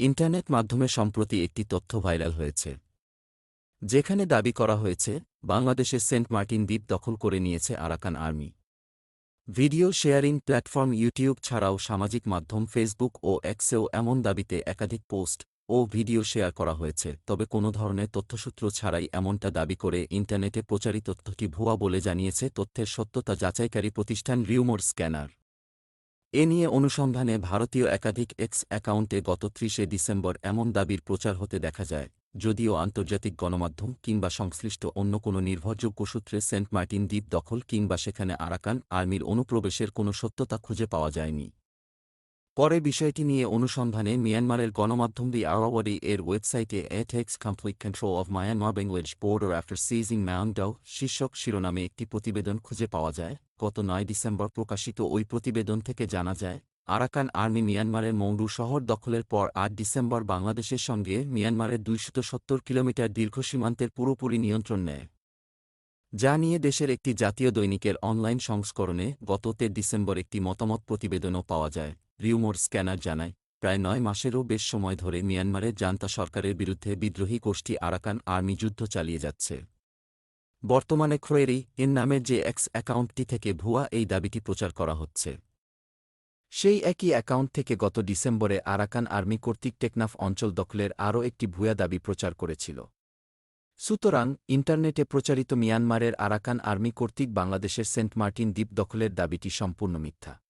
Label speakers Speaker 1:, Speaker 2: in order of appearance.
Speaker 1: Internet মাধ্যমে সম্প্রতি একটি তথ্য ভাইরাল হয়েছে। যেখানে দাবি করা হয়েছে, বাংলাদেশের সেন্ট মার্টিন দ্বীপ দখল করে নিয়েছে Arakan army. Video sharing platform YouTube ছাড়াও সামাজিক মাধ্যম ফেসবুক ও এক্সেও এমন দাবিতে একাধিক পোস্ট ও ভিডিও শেয়ার করা হয়েছে, তবে কোনো ধরনের তথ্যসূত্র ছাড়াই এমনটা দাবি করে ইন্টারনেটে প্রচারিত তথ্যটি ভুয়া বলে জানিয়েছে তথ্যের সত্যতা যাচাইকারী প্রতিষ্ঠান রিউমোর স্ক্যানার। এ নিয়ে অনুসন্ধানে ভারতীয় একাধিক এক্স অ্যাকাউন্টে গত ত্রিশে ডিসেম্বর এমন দাবির প্রচার হতে দেখা যায়, যদিও আন্তর্জাতিক গণমাধ্যম কিংবা সংশ্লিষ্ট অন্য কোনো নির্ভরযোগ্য সূত্রে সেন্ট মার্টিন দ্বীপ দখল কিংবা সেখানে আরাকান আর্মির অনুপ্রবেশের কোনো সত্যতা খুঁজে পাওয়া যায়নি। পরে বিষয়টি নিয়ে অনুসন্ধানে মিয়ানমারের গণমাধ্যম দি আওয়ারি এর ওয়েবসাইটে A takes complete control of Myanmar Bangladesh border after seizing Maungdaw শীর্ষক শিরোনামে একটি প্রতিবেদন খুঁজে পাওয়া যায়। গত নয় ডিসেম্বর প্রকাশিত ওই প্রতিবেদন থেকে জানা যায়, আরাকান আর্মি মিয়ানমারের মংডু শহর দখলের পর আট ডিসেম্বর বাংলাদেশের সঙ্গে মিয়ানমারের দুইশত সত্তর কিলোমিটার দীর্ঘ সীমান্তের পুরোপুরি নিয়ন্ত্রণ নেয়। যা নিয়ে দেশের একটি জাতীয় দৈনিকের অনলাইন সংস্করণে গত তের ডিসেম্বর একটি মতামত প্রতিবেদনও পাওয়া যায়। রিউমোর স্ক্যানার জানায়, প্রায় নয় মাসেরও বেশ সময় ধরে মিয়ানমারের জান্তা সরকারের বিরুদ্ধে বিদ্রোহী গোষ্ঠী আরাকান আর্মি যুদ্ধ চালিয়ে যাচ্ছে। বর্তমানে খোয়েরি এর নামের যে এক্স অ্যাকাউন্টটি থেকে ভুয়া এই দাবিটি প্রচার করা হচ্ছে। সেই একই অ্যাকাউন্ট থেকে গত ডিসেম্বরে আরাকান আর্মি কর্তৃক টেকনাফ অঞ্চল দখলের আরও একটি ভুয়া দাবি প্রচার করেছিল। সুতরাং, ইন্টারনেটে প্রচারিত মিয়ানমারের আরাকান আর্মি কর্তৃক বাংলাদেশের সেন্ট মার্টিন দ্বীপ দখলের দাবিটি সম্পূর্ণ মিথ্যা।